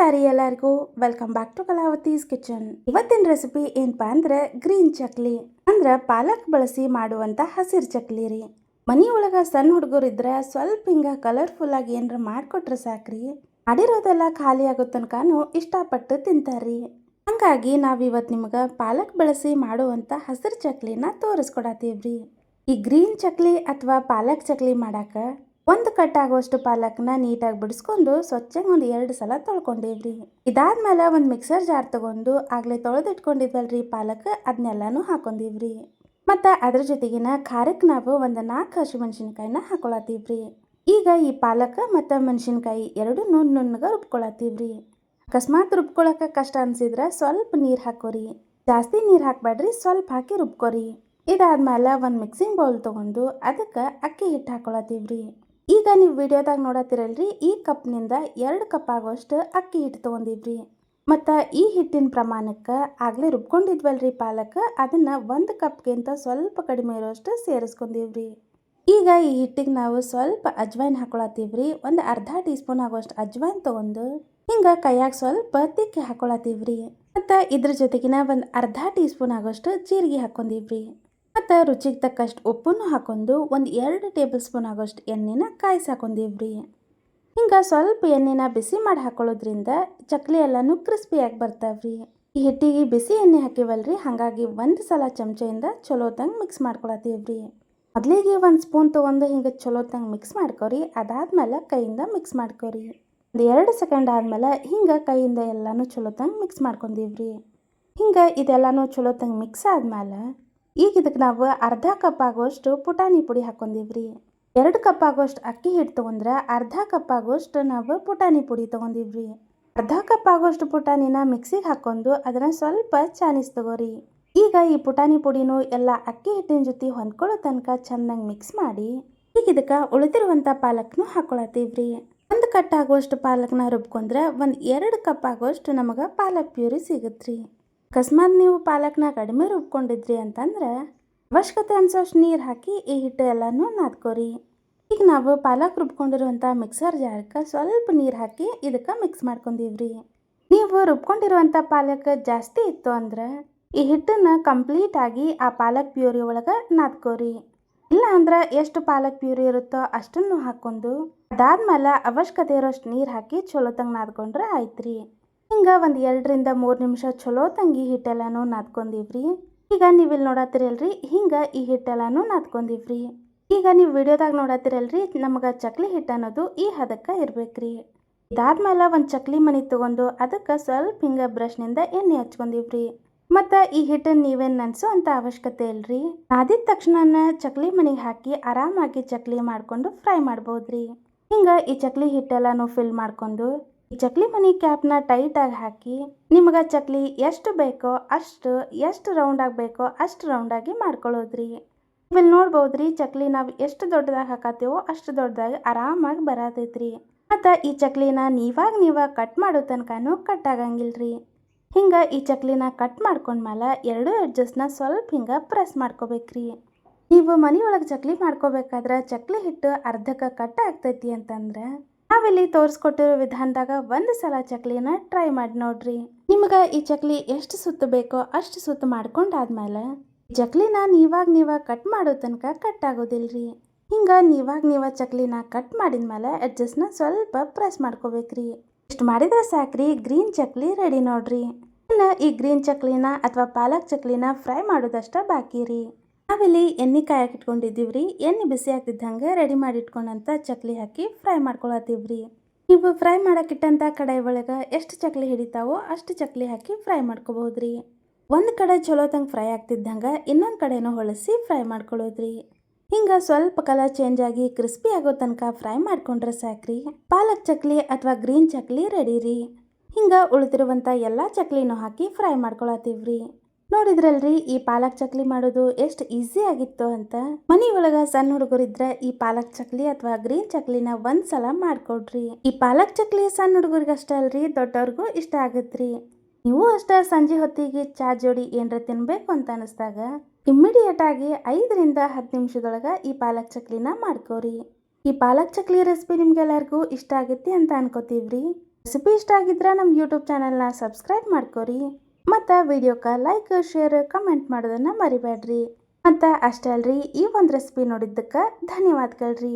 ನಮಸ್ಕಾರ ಎಲ್ಲರಿಗೂ. Welcome back to Kalavathi's kitchen ಇವತ್ತಿನ ರೆಸಿಪಿ ಏನಪ್ಪಾ ಅಂದ್ರೆ ಗ್ರೀನ್ ಚಕ್ಲಿ. ಅಂದ್ರೆ ಪಾಲಕ್ ಬಳಸಿ ಮಾಡುವಂತ ಹಸಿರು ಚಕ್ಲಿ ರೀ. ಮನಿ ಒಳಗ ಸಣ್ಣ ಹುಡುಗರು ಇದ್ರೆ ಸ್ವಲ್ಪ ಹಿಂಗ ಕಲರ್ಫುಲ್ ಆಗಿ ಏನರ ಮಾಡ್ಕೊಟ್ರೆ ಸಾಕ್ರಿ. ಮಾಡಿರೋದೆಲ್ಲ ಖಾಲಿ ಆಗೋ ತನಕನೂ ಇಷ್ಟಪಟ್ಟು ತಿಂತಾರ್ರಿ. ಹಂಗಾಗಿ ನಾವು ಇವತ್ತು ನಿಮ್ಗೆ ಪಾಲಕ್ ಬಳಸಿ ಮಾಡುವಂತ ಹಸಿರು ಚಕ್ಲಿನ ತೋರಿಸ್ಕೊಡತ್ತೀವ್ರಿ ಈ ಗ್ರೀನ್ ಚಕ್ಲಿ ಅಥವಾ ಪಾಲಕ್ ಚಕ್ಲಿ ಮಾಡಾಕ ಒಂದು ಕಟ್ ಆಗುವಷ್ಟು ಪಾಲಕ್ನ ನೀಟಾಗಿ ಬಿಡಿಸ್ಕೊಂಡು ಸ್ವಚ್ಛಗೆ ಒಂದು ಎರಡು ಸಲ ತೊಳ್ಕೊಂಡಿವ್ರಿ ಇದಾದ್ಮೇಲೆ ಒಂದು ಮಿಕ್ಸರ್ ಜಾರ್ ತಗೊಂಡು ಆಗ್ಲೇ ತೊಳೆದಿಟ್ಕೊಂಡಿದ್ವಲ್ರಿ ಪಾಲಕ್ ಅದನ್ನೆಲ್ಲಾನು ಹಾಕೊಂಡಿವ್ರಿ. ಮತ್ತು ಅದ್ರ ಜೊತೆಗಿನ ಖಾರಕ್ಕೆ ನಾವು ಒಂದು ನಾಲ್ಕು ಹಸಿಮೆಣಸಿನ್ಕಾಯಿನ ಹಾಕೊಳತ್ತೀವ್ರಿ. ಈಗ ಈ ಪಾಲಕ್ ಮತ್ತು ಮೆಣಸಿನ್ಕಾಯಿ ಎರಡು ನುಣ್ಣ ನುಣ್ಣಗೆ ರುಬ್ಕೊಳತ್ತೀವ್ರಿ. ಅಕಸ್ಮಾತ್ ರುಬ್ಕೊಳಕ್ಕೆ ಕಷ್ಟ ಅನಿಸಿದ್ರೆ ಸ್ವಲ್ಪ ನೀರು ಹಾಕೋರಿ. ಜಾಸ್ತಿ ನೀರು ಹಾಕ್ಬೇಡ್ರಿ ಸ್ವಲ್ಪ ಹಾಕಿ ರುಬ್ಕೋರಿ. ಇದಾದ್ಮೇಲೆ ಒಂದು ಮಿಕ್ಸಿಂಗ್ ಬೌಲ್ ತೊಗೊಂಡು ಅದಕ್ಕೆ ಅಕ್ಕಿ ಹಿಟ್ಟು ಹಾಕೊಳತ್ತೀವ್ರಿ. ಈಗ ನೀವು ವಿಡಿಯೋದಾಗ ನೋಡತ್ತಿರಲ್ರಿ, ಈ ಕಪ್ನಿಂದ ಎರಡು ಕಪ್ ಆಗೋಷ್ಟು ಅಕ್ಕಿ ಹಿಟ್ಟು ತೊಗೊಂಡಿವ್ರಿ ಮತ್ತು ಈ ಹಿಟ್ಟಿನ ಪ್ರಮಾಣಕ್ಕೆ ಆಗಲೇ ರುಬ್ಕೊಂಡಿದ್ವಲ್ರಿ ಪಾಲಕ್, ಅದನ್ನು ಒಂದು ಕಪ್ಗಿಂತ ಸ್ವಲ್ಪ ಕಡಿಮೆ ಇರೋಷ್ಟು ಸೇರಿಸ್ಕೊಂಡಿವ್ರಿ. ಈಗ ಈ ಹಿಟ್ಟಿಗೆ ನಾವು ಸ್ವಲ್ಪ ಅಜ್ವೈನ್ ಹಾಕೊಳತ್ತೀವ್ರಿ, ಒಂದು ಅರ್ಧ ಟೀ ಸ್ಪೂನ್ ಆಗೋಷ್ಟು ಅಜ್ವೈನ್ ತೊಗೊಂಡು ಹಿಂಗೆ ಕೈಯಾಗ ಸ್ವಲ್ಪ ತಿಕ್ಕಿ ಹಾಕೊಳತ್ತೀವ್ರಿ. ಮತ್ತು ಇದ್ರ ಜೊತೆಗಿನ ಒಂದು ಅರ್ಧ ಟೀ ಸ್ಪೂನ್ ಆಗೋಷ್ಟು ಜೀರಿಗೆ ಹಾಕೊಂಡಿವ್ರಿ. ಮತ್ತು ರುಚಿಗೆ ತಕ್ಕಷ್ಟು ಉಪ್ಪನ್ನು ಹಾಕೊಂಡು ಒಂದು ಎರಡು ಟೇಬಲ್ ಸ್ಪೂನ್ ಆಗೋಷ್ಟು ಎಣ್ಣೆನ ಕಾಯಿಸಿ ಹಾಕೊಂಡಿವ್ರಿ. ಹಿಂಗೆ ಸ್ವಲ್ಪ ಎಣ್ಣೆನ ಬಿಸಿ ಮಾಡಿ ಹಾಕೊಳ್ಳೋದ್ರಿಂದ ಚಕ್ಲಿ ಎಲ್ಲನೂ ಕ್ರಿಸ್ಪಿಯಾಗಿ ಬರ್ತಾವ್ರಿ. ಈ ಹಿಟ್ಟಿಗೆ ಬಿಸಿ ಎಣ್ಣೆ ಹಾಕಿವಲ್ರಿ, ಹಾಗಾಗಿ ಒಂದು ಸಲ ಚಮಚೆಯಿಂದ ಚಲೋತಂಗೆ ಮಿಕ್ಸ್ ಮಾಡ್ಕೊಳತ್ತೀವ್ರಿ. ಮೊದಲಿಗೆ ಒಂದು ಸ್ಪೂನ್ ತೊಗೊಂಡು ಹಿಂಗೆ ಚಲೋತಂಗೆ ಮಿಕ್ಸ್ ಮಾಡ್ಕೋರಿ, ಅದಾದ್ಮೇಲೆ ಕೈಯಿಂದ ಮಿಕ್ಸ್ ಮಾಡ್ಕೋರಿ. ಒಂದು ಎರಡು ಸೆಕೆಂಡ್ ಆದಮೇಲೆ ಹಿಂಗೆ ಕೈಯಿಂದ ಎಲ್ಲನೂ ಚಲೋತಂಗೆ ಮಿಕ್ಸ್ ಮಾಡ್ಕೊಂಡಿವ್ರಿ. ಹಿಂಗೆ ಇದೆಲ್ಲನೂ ಚಲೋತಂಗೆ ಮಿಕ್ಸ್ ಆದ್ಮೇಲೆ ಈಗ ಇದಕ್ಕೆ ನಾವು ಅರ್ಧ ಕಪ್ ಆಗೋಷ್ಟು ಪುಟಾಣಿ ಪುಡಿ ಹಾಕೊಂಡಿವ್ರಿ ಎರಡು ಕಪ್ ಆಗೋಷ್ಟು ಅಕ್ಕಿ ಹಿಟ್ಟು ತೊಗೊಂಡ್ರೆ ಅರ್ಧ ಕಪ್ ಆಗೋಷ್ಟು ನಾವು ಪುಟಾಣಿ ಪುಡಿ ತೊಗೊಂಡಿವ್ರಿ. ಅರ್ಧ ಕಪ್ ಆಗೋಷ್ಟು ಪುಟಾಣಿನ ಮಿಕ್ಸಿಗೆ ಹಾಕೊಂಡು ಅದನ್ನು ಸ್ವಲ್ಪ ಚಾನಿಸ್ ತಗೋರಿ. ಈಗ ಈ ಪುಟಾಣಿ ಪುಡಿನೂ ಎಲ್ಲ ಅಕ್ಕಿ ಹಿಟ್ಟಿನ ಜೊತೆ ಹೊಂದ್ಕೊಳ್ಳೋ ತನಕ ಚೆನ್ನಾಗಿ ಮಿಕ್ಸ್ ಮಾಡಿ, ಈಗ ಇದಕ್ಕೆ ಉಳಿದಿರುವಂಥ ಪಾಲಕ್ನು ಹಾಕೊಳತ್ತೀವ್ರಿ. ಒಂದು ಕಟ್ ಆಗುವಷ್ಟು ಪಾಲಕ್ನ ರುಬ್ಕೊಂಡ್ರೆ ಒಂದು ಎರಡು ಕಪ್ ಆಗುವಷ್ಟು ನಮಗೆ ಪಾಲಕ್ ಪ್ಯೂರಿ ಸಿಗುತ್ತೆ ಅಕಸ್ಮಾತ್ ನೀವು ಪಾಲಕ್ನ ಕಡಿಮೆ ರುಬ್ಕೊಂಡಿದ್ರಿ ಅಂತಂದ್ರೆ ಅವಶ್ಯಕತೆ ಅನ್ಸೋಷ್ಟು ನೀರು ಹಾಕಿ ಈ ಹಿಟ್ಟು ಎಲ್ಲನೂ ನಾದ್ಕೋರಿ. ಈಗ ನಾವು ಪಾಲಕ್ ರುಬ್ಕೊಂಡಿರುವಂಥ ಮಿಕ್ಸರ್ ಜಾರಕ್ಕೆ ಸ್ವಲ್ಪ ನೀರು ಹಾಕಿ ಇದಕ್ಕೆ ಮಿಕ್ಸ್ ಮಾಡ್ಕೊಂಡಿವ್ರಿ. ನೀವು ರುಬ್ಕೊಂಡಿರುವಂಥ ಪಾಲಕ್ ಜಾಸ್ತಿ ಇತ್ತು ಅಂದ್ರೆ ಈ ಹಿಟ್ಟನ್ನು ಕಂಪ್ಲೀಟಾಗಿ ಆ ಪಾಲಕ್ ಪ್ಯೂರಿ ಒಳಗೆ ನಾದ್ಕೋರಿ. ಇಲ್ಲ ಅಂದ್ರೆ ಎಷ್ಟು ಪಾಲಕ್ ಪ್ಯೂರಿ ಇರುತ್ತೋ ಅಷ್ಟನ್ನು ಹಾಕ್ಕೊಂಡು ಅದಾದ್ಮೇಲೆ ಅವಶ್ಯಕತೆ ಇರೋಷ್ಟು ನೀರು ಹಾಕಿ ಚಲೋ ತಂಗೆ ನಾದ್ಕೊಂಡ್ರೆ ಆಯ್ತು ಹಿಂಗೆ ಒಂದು ಎರಡರಿಂದ ಮೂರು ನಿಮಿಷ ಚಲೋ ತಂಗಿ ಹಿಟ್ಟೆಲ್ಲನೂ ನಾದ್ಕೊಂಡಿವ್ರಿ ಈಗ ನೀವು ಇಲ್ಲಿ ನೋಡತ್ತಿರಲ್ರಿ ಹಿಂಗೆ ಈ ಹಿಟ್ಟೆಲ್ಲನೂ ನಾದ್ಕೊಂಡಿವ್ರಿ ಈಗ ನೀವು ವಿಡಿಯೋದಾಗ ನೋಡತ್ತಿರಲ್ರಿ ನಮಗೆ ಚಕ್ಲಿ ಹಿಟ್ಟು ಅನ್ನೋದು ಈ ಹದಕ್ಕೆ ಇರ್ಬೇಕ್ರಿ. ಇದಾದ್ಮೇಲೆ ಒಂದು ಚಕ್ಲಿ ಮನೆ ತೊಗೊಂಡು ಅದಕ್ಕೆ ಸ್ವಲ್ಪ ಹಿಂಗೆ ಬ್ರಷ್ನಿಂದ ಎಣ್ಣೆ ಹಚ್ಕೊಂಡಿವ್ರಿ. ಮತ್ತು ಈ ಹಿಟ್ಟನ್ನು ನೀವೇನು ನೆನೆಸೋ ಅಂತ ಅವಶ್ಯಕತೆ ಇಲ್ರಿ. ನಾದಿದ ತಕ್ಷಣ ಚಕ್ಲಿ ಮನೆಗೆ ಹಾಕಿ ಆರಾಮಾಗಿ ಚಕ್ಲಿ ಮಾಡಿಕೊಂಡು ಫ್ರೈ ಮಾಡ್ಬೋದ್ರಿ. ಹಿಂಗೆ ಈ ಚಕ್ಲಿ ಹಿಟ್ಟೆಲ್ಲನೂ ಫಿಲ್ ಮಾಡ್ಕೊಂಡು ಈ ಚಕ್ಲಿ ಮನಿ ಕ್ಯಾಪ್ನ ಟೈಟಾಗಿ ಹಾಕಿ ನಿಮಗೆ ಚಕ್ಲಿ ಎಷ್ಟು ಬೇಕೋ ಅಷ್ಟು, ಎಷ್ಟು ರೌಂಡ್ ಆಗಬೇಕೋ ಅಷ್ಟು ರೌಂಡಾಗಿ ಮಾಡ್ಕೊಳ್ಳೋದ್ರಿ. ಇಲ್ಲಿ ನೋಡ್ಬೋದ್ರಿ ಚಕ್ಲಿ ನಾವು ಎಷ್ಟು ದೊಡ್ಡದಾಗಿ ಹಾಕತ್ತೇವೋ ಅಷ್ಟು ದೊಡ್ಡದಾಗಿ ಆರಾಮಾಗಿ ಬರತೈತ್ರಿ. ಮತ್ತು ಈ ಚಕ್ಲಿನ ನೀವಾಗ ನೀವಾಗ ಕಟ್ ಮಾಡೋ ತನಕನೂ ಕಟ್ ಆಗಂಗಿಲ್ರಿ. ಹಿಂಗೆ ಈ ಚಕ್ಲಿನ ಕಟ್ ಮಾಡ್ಕೊಂಡ್ಮೇಲೆ ಎರಡೂ ಎಡ್ಜಸ್ನ ಸ್ವಲ್ಪ ಹಿಂಗೆ ಪ್ರೆಸ್ ಮಾಡ್ಕೋಬೇಕ್ರಿ. ನೀವು ಮನೆಯೊಳಗೆ ಚಕ್ಲಿ ಮಾಡ್ಕೋಬೇಕಾದ್ರೆ ಚಕ್ಲಿ ಹಿಟ್ಟು ಅರ್ಧಕ್ಕೆ ಕಟ್ ಆಗ್ತೈತಿ ಅಂತಂದ್ರೆ ನಾವಿಲ್ಲಿ ತೋರಿಸ್ಕೊಟ್ಟಿರೋ ವಿಧಾನದಾಗ ಒಂದು ಸಲ ಚಕ್ಲಿನ ಟ್ರೈ ಮಾಡಿ ನೋಡ್ರಿ. ನಿಮ್ಗೆ ಈ ಚಕ್ಲಿ ಎಷ್ಟು ಸುತ್ತು ಬೇಕೋ ಅಷ್ಟು ಸುತ್ತು ಮಾಡ್ಕೊಂಡಾದ್ಮೇಲೆ ಚಕ್ಲಿನ ನೀವಾಗ ನೀವ ಕಟ್ ಮಾಡೋ ತನಕ ಕಟ್ ಆಗೋದಿಲ್ರಿ. ಹಿಂಗೆ ನೀವಾಗ ನೀವ ಚಕ್ಲಿನ ಕಟ್ ಮಾಡಿದ್ಮೇಲೆ ಅಡ್ಜಸ್ಟ್ನ ಸ್ವಲ್ಪ ಪ್ರೆಸ್ ಮಾಡ್ಕೋಬೇಕ್ರಿ. ಇಷ್ಟು ಮಾಡಿದ್ರೆ ಸಾಕ್ರಿ ಗ್ರೀನ್ ಚಕ್ಲಿ ರೆಡಿ ನೋಡ್ರಿ. ಇನ್ನು ಈ ಗ್ರೀನ್ ಚಕ್ಲಿನ ಅಥವಾ ಪಾಲಕ್ ಚಕ್ಲಿನ ಫ್ರೈ ಮಾಡೋದಷ್ಟ ಬಾಕಿ ರೀ. ನಾವಿಲ್ಲಿ ಎಣ್ಣೆ ಕಾಯಕ್ಕೆ ರೀ ಎಣ್ಣೆ ಬಿಸಿ ಆಗ್ತಿದ್ದಂಗೆ ರೆಡಿ ಮಾಡಿ ಇಟ್ಕೊಂಡಂತ ಚಕ್ಲಿ ಹಾಕಿ ಫ್ರೈ ಮಾಡ್ಕೊಳತ್ತೀವ್ರಿ. ನೀವು ಫ್ರೈ ಮಾಡೋಕ್ಕಿಟ್ಟಂಥ ಕಡಾಯಿ ಒಳಗೆ ಎಷ್ಟು ಚಕ್ಲಿ ಹಿಡಿತಾವೋ ಅಷ್ಟು ಚಕ್ಲಿ ಹಾಕಿ ಫ್ರೈ ಮಾಡ್ಕೋಬಹುದ್ರಿ. ಒಂದು ಕಡೆ ಚಲೋತಂಗೆ ಫ್ರೈ ಆಗ್ತಿದ್ದಂಗೆ ಇನ್ನೊಂದು ಕಡೆನೂ ಹೊಳಸಿ ಫ್ರೈ ಮಾಡ್ಕೊಳ್ಳೋದ್ರಿ ಹಿಂಗೆ ಸ್ವಲ್ಪ ಕಲರ್ ಚೇಂಜ್ ಆಗಿ ಕ್ರಿಸ್ಪಿ ಆಗೋ ತನಕ ಫ್ರೈ ಮಾಡ್ಕೊಂಡ್ರೆ ಸಾಕ್ರಿ. ಪಾಲಕ್ ಚಕ್ಲಿ ಅಥವಾ ಗ್ರೀನ್ ಚಕ್ಲಿ ರೆಡಿ ರೀ. ಹಿಂಗೆ ಉಳಿದಿರುವಂಥ ಎಲ್ಲ ಚಕ್ಲಿನೂ ಹಾಕಿ ಫ್ರೈ ಮಾಡ್ಕೊಳತ್ತೀವ್ರಿ. ನೋಡಿದ್ರಲ್ರಿ, ಈ ಪಾಲಕ್ ಚಕ್ಲಿ ಮಾಡೋದು ಎಷ್ಟು ಈಸಿ ಆಗಿತ್ತು ಅಂತ. ಮನಿ ಒಳಗ ಸಣ್ಣ ಹುಡುಗರಿದ್ರೆ ಈ ಪಾಲಕ್ ಚಕ್ಲಿ ಅಥವಾ ಗ್ರೀನ್ ಚಕ್ಲಿನ ಒಂದ್ ಸಲ ಮಾಡ್ಕೊಡ್ರಿ. ಈ ಪಾಲಕ್ ಚಕ್ಲಿ ಸಣ್ಣ ಹುಡುಗರಿಗಷ್ಟೇ ಅಲ್ರಿ, ದೊಡ್ಡವ್ರಿಗೂ ಇಷ್ಟ ಆಗತ್ರಿ. ನೀವು ಅಷ್ಟೇ ಸಂಜೆ ಹೊತ್ತಿಗೆ ಚಾ ಜೋಡಿ ಏನರ ತಿನ್ಬೇಕು ಅಂತ ಅನಿಸ್ದಾಗ ಇಮ್ಮಿಡಿಯೇಟ್ ಆಗಿ ಐದರಿಂದ ಹತ್ತು ನಿಮಿಷದೊಳಗ ಈ ಪಾಲಕ್ ಚಕ್ಲಿನ ಮಾಡ್ಕೋರಿ. ಈ ಪಾಲಕ್ ಚಕ್ಲಿ ರೆಸಿಪಿ ನಿಮ್ಗೆಲ್ಲರಿಗೂ ಇಷ್ಟ ಆಗುತ್ತೆ ಅಂತ ಅನ್ಕೋತೀವ್ರಿ. ರೆಸಿಪಿ ಇಷ್ಟ ಆಗಿದ್ರೆ ನಮ್ಮ ಯೂಟ್ಯೂಬ್ ಚಾನಲ್ನ ಸಬ್ಸ್ಕ್ರೈಬ್ ಮಾಡ್ಕೊರಿ. ಮತ್ತು ವಿಡಿಯೋಕ್ಕೆ ಲೈಕ್ ಶೇರ್ ಕಮೆಂಟ್ ಮಾಡೋದನ್ನು ಮರಿಬೇಡ್ರಿ ಮತ್ತು ಅಷ್ಟೇ ಅಲ್ರಿ, ಈ ಒಂದು ರೆಸಿಪಿ ನೋಡಿದ್ದಕ್ಕೆ ಧನ್ಯವಾದಗಳ್ರಿ.